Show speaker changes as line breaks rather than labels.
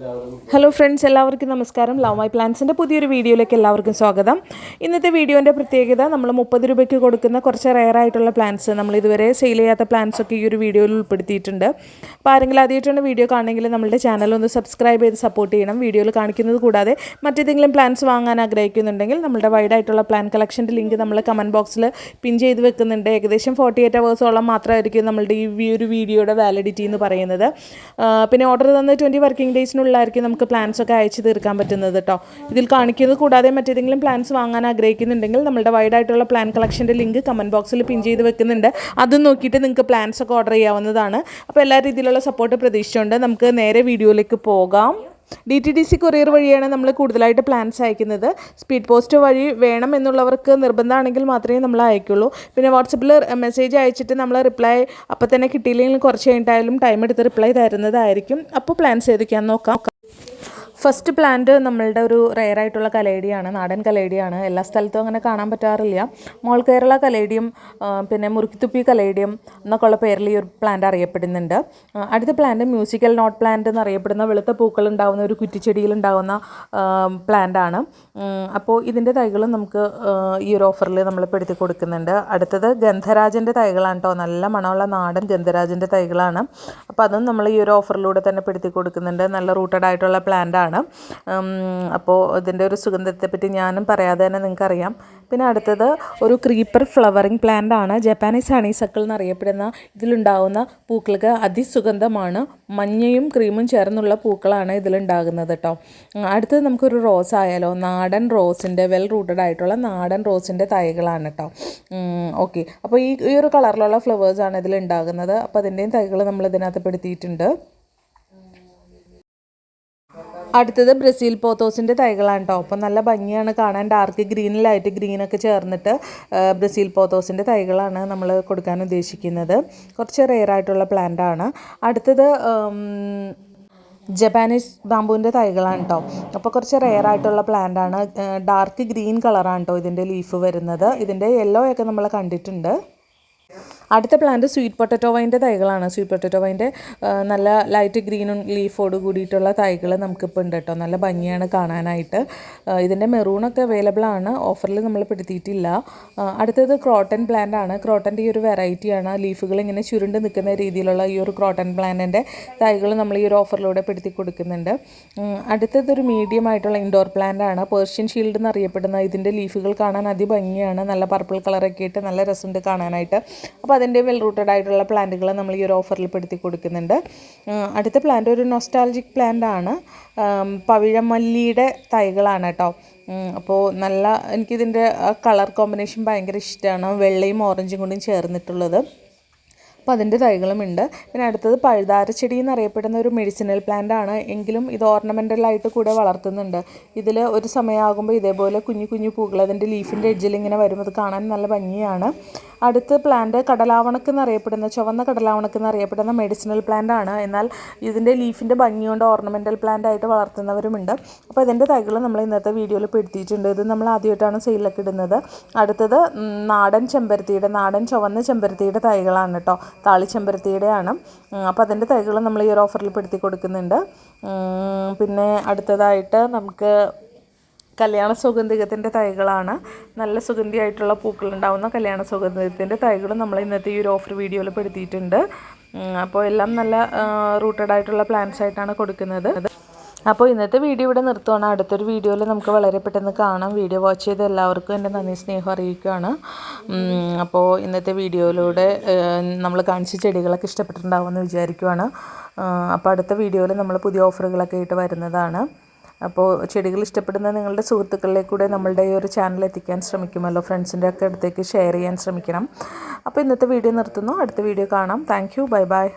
Hello friends എല്ലാവർക്കും നമസ്കാരം. Love my പ്ലാൻസിന്റെ പുതിയൊരു വീഡിയോയിലേക്ക് എല്ലാവർക്കും സ്വാഗതം. ഇന്നത്തെ വീഡിയോന്റെ പ്രത്യേകത നമ്മൾ മുപ്പത് രൂപയ്ക്ക് കൊടുക്കുന്ന കുറച്ച് റെയർ ആയിട്ടുള്ള പ്ലാൻസ് നമ്മൾ ഇതുവരെ സെയിൽ ചെയ്യാത്ത പ്ലാൻസ് ഒക്കെ ഈ ഒരു വീഡിയോയിൽ ഉൾപ്പെടുത്തിയിട്ടുണ്ട്. അപ്പോൾ ആരെങ്കിലും ആദ്യമായിട്ടാണ് വീഡിയോ കാണണമെങ്കിൽ നമ്മുടെ ചാനൽ ഒന്ന് സബ്സ്ക്രൈബ് ചെയ്ത് സപ്പോർട്ട് ചെയ്യണം. വീഡിയോയിൽ കാണിക്കുന്നത് കൂടാതെ മറ്റേതെങ്കിലും പ്ലാൻസ് വാങ്ങാൻ ആഗ്രഹിക്കുന്നുണ്ടെങ്കിൽ നമ്മുടെ വൈഡ് ആയിട്ടുള്ള പ്ലാൻ കളക്ഷന്റെ ലിങ്ക് നമ്മൾ കമന്റ് ബോക്സിൽ പിൻ ചെയ്ത് വെക്കുന്നുണ്ട്. ഏകദേശം ഫോർട്ടി എയ്റ്റ് അവേഴ്സോളം മാത്രമായിരിക്കും നമ്മളുടെ ഈ ഒരു വീഡിയോയുടെ വാലിഡിറ്റി എന്ന് പറയുന്നത്. പിന്നെ ഓർഡർ തന്ന ട്വന്റി വർക്കിംഗ് ഡേയ്സിനുള്ളിലായിരിക്കും നമുക്ക് പ്ലാൻസ് ഒക്കെ അയച്ചു തീർക്കാൻ പറ്റുന്നത് കേട്ടോ ഇതിൽ കാണിക്കുന്നത് കൂടാതെ മറ്റേതെങ്കിലും പ്ലാൻസ് വാങ്ങാൻ ആഗ്രഹിക്കുന്നുണ്ടെങ്കിൽ നമ്മുടെ വൈഡ് ആയിട്ടുള്ള പ്ലാൻ കളക്ഷന്റെ ലിങ്ക് കമന്റ് ബോക്സിൽ പിൻ ചെയ്ത് വെക്കുന്നുണ്ട്. അതും നോക്കിയിട്ട് നിങ്ങൾക്ക് പ്ലാൻസ് ഒക്കെ ഓർഡർ ചെയ്യാവുന്നതാണ്. അപ്പോൾ എല്ലാ രീതിയിലുള്ള സപ്പോർട്ട് പ്രതീക്ഷിച്ചുകൊണ്ട് നമുക്ക് നേരെ വീഡിയോയിലേക്ക് പോകാം. D T D C courier വഴിയാണ് നമ്മൾ കൂടുതലായിട്ട് പ്ലാൻസ് അയക്കുന്നത്. സ്പീഡ് പോസ്റ്റ് വഴി വേണം എന്നുള്ളവർക്ക് നിർബന്ധമാണെങ്കിൽ മാത്രമേ നമ്മൾ അയക്കുള്ളൂ. പിന്നെ വാട്സപ്പിൽ മെസ്സേജ് അയച്ചിട്ട് നമ്മൾ റിപ്ലൈ അപ്പോൾ തന്നെ കിട്ടിയില്ലെങ്കിൽ കുറച്ച് കഴിഞ്ഞിട്ടായാലും ടൈം എടുത്ത് റിപ്ലൈ തരുന്നതായിരിക്കും. അപ്പോൾ പ്ലാൻസ് ഏതൊക്കെയാണെന്ന് നോക്കാം. ഫസ്റ്റ് പ്ലാന്റ് നമ്മളുടെ ഒരു റെയർ ആയിട്ടുള്ള കലേഡിയാണ് നാടൻ കലേഡിയാണ്. എല്ലാ സ്ഥലത്തും അങ്ങനെ കാണാൻ പറ്റാറില്ല. മോൾ കേരള കലേഡിയം പിന്നെ മുറുക്കിത്തുപ്പി കലേഡിയം എന്നൊക്കെയുള്ള പേരിൽ ഈ ഒരു പ്ലാന്റ് അറിയപ്പെടുന്നുണ്ട്. അടുത്ത പ്ലാന്റ് മ്യൂസിക്കൽ നോട്ട് പ്ലാന്റ് എന്നറിയപ്പെടുന്ന വെളുത്ത പൂക്കൾ ഉണ്ടാകുന്ന ഒരു കുറ്റിച്ചെടിയിൽ ഉണ്ടാകുന്ന പ്ലാന്റ് ആണ്. അപ്പോൾ ഇതിന്റെ തൈകളും നമുക്ക് ഈ ഒരു ഓഫറിൽ നമ്മൾ പെടുത്തി കൊടുക്കുന്നുണ്ട്. അടുത്തത് ഗന്ധരാജന്റെ തൈകളാണ് കേട്ടോ നല്ല മണമുള്ള നാടൻ ഗന്ധരാജന്റെ തൈകളാണ്. അപ്പോൾ അതും നമ്മൾ ഈ ഒരു ഓഫറിലൂടെ തന്നെ പെടുത്തി കൊടുക്കുന്നുണ്ട്. നല്ല റൂട്ടഡ് ആയിട്ടുള്ള പ്ലാന്റ് ആണ് അപ്പോൾ ഇതിന്റെ ഒരു സുഗന്ധത്തെപ്പറ്റി ഞാനും പറയാതെ തന്നെ നിങ്ങൾക്കറിയാം. പിന്നെ അടുത്തത് ഒരു ക്രീപ്പർ ഫ്ലവറിങ് പ്ലാന്റ് ആണ്. ജപ്പാനീസ് ഹണീസക്കിൾ എന്നറിയപ്പെടുന്ന ഇതിലുണ്ടാകുന്ന പൂക്കൾക്ക് അതിസുഗന്ധമാണ്. മഞ്ഞയും ക്രീമും ചേർന്നുള്ള പൂക്കളാണ് ഇതിലുണ്ടാകുന്നത് കേട്ടോ അടുത്തത് നമുക്കൊരു റോസ് ആയാലോ? നാടൻ റോസിന്റെ വെൽ റൂട്ടഡ് ആയിട്ടുള്ള നാടൻ റോസിന്റെ തൈകളാണ് കേട്ടോ ഓക്കെ അപ്പോൾ ഈ ഈ ഒരു കളറിലുള്ള ഫ്ലവേഴ്സാണ് ഇതിലുണ്ടാകുന്നത്. അപ്പോൾ അതിന്റെയും തൈകൾ നമ്മൾ ഇതിനകത്ത് പെടുത്തിയിട്ടുണ്ട്. അടുത്തത് ബ്രസീൽ പോത്തോസിന്റെ തൈകളാണ് കേട്ടോ അപ്പം നല്ല ഭംഗിയാണ് കാണാൻ. ഡാർക്ക് ഗ്രീനിലായിട്ട് ഗ്രീനൊക്കെ ചേർന്നിട്ട് ബ്രസീൽ പോത്തോസിന്റെ തൈകളാണ് നമ്മൾ കൊടുക്കാൻ ഉദ്ദേശിക്കുന്നത്. കുറച്ച് പ്ലാന്റ് ആണ്. അടുത്തത് ജപ്പാനീസ് ബാമ്പുവിന്റെ തൈകളാണ് കേട്ടോ അപ്പോൾ കുറച്ച് റെയർ ആയിട്ടുള്ള പ്ലാന്റ് ആണ്. ഡാർക്ക് ഗ്രീൻ കളറാണ് കേട്ടോ ഇതിന്റെ ലീഫ് വരുന്നത്. ഇതിന്റെ യെല്ലോ ഒക്കെ നമ്മൾ കണ്ടിട്ടുണ്ട്. അടുത്ത പ്ലാന്റ് സ്വീറ്റ് പൊട്ടറ്റോ വൈന്റെ തൈകളാണ്. സ്വീറ്റ് പൊട്ടറ്റോ വൈന്റെ നല്ല ലൈറ്റ് ഗ്രീനും ലീഫോട് കൂടിയിട്ടുള്ള തൈകൾ നമുക്കിപ്പോൾ ഉണ്ട് കേട്ടോ നല്ല ഭംഗിയാണ് കാണാനായിട്ട്. ഇതിന്റെ മെറൂണൊക്കെ അവൈലബിൾ ആണ്. ഓഫറിൽ നമ്മൾ പെടുത്തിയിട്ടില്ല. അടുത്തത് ക്രോട്ടൺ പ്ലാന്റ് ആണ്. ക്രോട്ടന്റെ ഈ ഒരു വെറൈറ്റിയാണ് ലീഫുകൾ ഇങ്ങനെ ചുരുണ്ട് നിൽക്കുന്ന രീതിയിലുള്ള ഈ ഒരു ക്രോട്ടൺ പ്ലാന്റിന്റെ തൈകൾ നമ്മൾ ഈ ഒരു ഓഫറിലൂടെ പെടുത്തി കൊടുക്കുന്നുണ്ട്. അടുത്തത് ഒരു മീഡിയം ആയിട്ടുള്ള ഇൻഡോർ പ്ലാന്റ് ആണ്. പേർഷ്യൻ ഷീൽഡ് എന്നറിയപ്പെടുന്ന ഇതിന്റെ ലീഫുകൾ കാണാൻ അതിഭംഗിയാണ്. നല്ല പർപ്പിൾ കളറൊക്കെ ആയിട്ട് നല്ല രസമുണ്ട് കാണാനായിട്ട്. അപ്പോൾ അതിന്റെ വെൽ റൂട്ടഡ് ആയിട്ടുള്ള പ്ലാന്റുകൾ നമ്മൾ ഈ ഒരു ഓഫറിൽ പെടുത്തി കൊടുക്കുന്നുണ്ട്. അടുത്ത പ്ലാന്റ് ഒരു നൊസ്റ്റാലജിക് പ്ലാന്റ് ആണ്. പവിഴമല്ലിയുടെ തൈകളാണ് കേട്ടോ. അപ്പോൾ നല്ല എനിക്കിതിന്റെ കളർ കോമ്പിനേഷൻ ഭയങ്കര ഇഷ്ടമാണ് വെള്ളയും ഓറഞ്ചും കൊണ്ടും ചേർന്നിട്ടുള്ളത്. അപ്പോൾ അതിന്റെ തൈകളുമുണ്ട് പിന്നെ അടുത്തത് പഴുതാര ചെടി എന്നറിയപ്പെടുന്ന ഒരു മെഡിസിനൽ പ്ലാന്റ് ആണ്. എങ്കിലും ഇത് ഓർണമെന്റലായിട്ട് കൂടെ വളർത്തുന്നുണ്ട്. ഇതിൽ ഒരു സമയമാകുമ്പോൾ ഇതേപോലെ കുഞ്ഞു കുഞ്ഞു പൂക്കൾ അതിന്റെ ലീഫിന്റെ എഡ്ജിൽ ഇങ്ങനെ വരും അത് കാണാൻ നല്ല ഭംഗിയാണ്. അടുത്ത പ്ലാന്റ് കടലാവണക്ക് എന്നറിയപ്പെടുന്ന ചുവന്ന കടലാവണക്ക് എന്നറിയപ്പെടുന്ന മെഡിസിനൽ പ്ലാന്റ് ആണ്. എന്നാൽ ഇതിന്റെ ലീഫിന്റെ ഭംഗി കൊണ്ട് ഓർണമെന്റൽ പ്ലാന്റ് ആയിട്ട് വളർത്തുന്നവരുമുണ്ട്. അപ്പോൾ ഇതിന്റെ തൈകൾ നമ്മൾ ഇന്നത്തെ വീഡിയോയിൽ പെടുത്തിയിട്ടുണ്ട്. ഇത് നമ്മൾ ആദ്യമായിട്ടാണ് സെയിലൊക്കെ ഇടുന്നത്. അടുത്തത് നാടൻ ചെമ്പരത്തിയുടെ നാടൻ ചുവന്ന ചെമ്പരത്തിയുടെ തൈകളാണ് കേട്ടോ. താളി ചെമ്പരത്തിയുടെയാണ്. അപ്പോൾ അതിന്റെ തൈകൾ നമ്മൾ ഈ ഒരു ഓഫറിൽ പെടുത്തി കൊടുക്കുന്നുണ്ട്. പിന്നെ അടുത്തതായിട്ട് നമുക്ക് കല്യാണ സുഗന്ധികത്തിന്റെ തൈകളാണ്. നല്ല സുഗന്ധിയായിട്ടുള്ള പൂക്കളുണ്ടാവുന്ന കല്യാണ സുഗന്ധികത്തിന്റെ തൈകൾ നമ്മൾ ഇന്നത്തെ ഈ ഒരു ഓഫർ വീഡിയോയിൽ പെടുത്തിയിട്ടുണ്ട്. അപ്പോൾ എല്ലാം നല്ല റൂട്ടഡ് ആയിട്ടുള്ള പ്ലാന്റ്സ് ആയിട്ടാണ് കൊടുക്കുന്നത്. അപ്പോൾ ഇന്നത്തെ വീഡിയോ ഇവിടെ നിർത്തുവാണ്. അടുത്തൊരു വീഡിയോയിൽ നമുക്ക് വളരെ പെട്ടെന്ന് കാണാം. വീഡിയോ വാച്ച് ചെയ്ത എല്ലാവർക്കും എന്റെ നന്ദി സ്നേഹം അറിയിക്കുകയാണ്. അപ്പോൾ ഇന്നത്തെ വീഡിയോയിലൂടെ നമ്മൾ കാണിച്ച ചെടികളൊക്കെ ഇഷ്ടപ്പെട്ടിട്ടുണ്ടാവുമെന്ന് വിചാരിക്കുവാണ്. അപ്പോൾ അടുത്ത വീഡിയോയിൽ നമ്മൾ പുതിയ ഓഫറുകളൊക്കെ ആയിട്ട് വരുന്നതാണ്. അപ്പോൾ ചെടികൾ ഇഷ്ടപ്പെടുന്ന നിങ്ങളുടെ സുഹൃത്തുക്കളിലേക്ക് കൂടെ നമ്മളുടെ ഈ ഒരു ചാനൽ എത്തിക്കാൻ ശ്രമിക്കുമല്ലോ. ഫ്രണ്ട്സിന്റെ ഒക്കെ അടുത്തേക്ക് ഷെയർ ചെയ്യാൻ ശ്രമിക്കണം. അപ്പോൾ ഇന്നത്തെ വീഡിയോ നിർത്തുന്നു. അടുത്ത വീഡിയോ കാണാം. Thank bye bye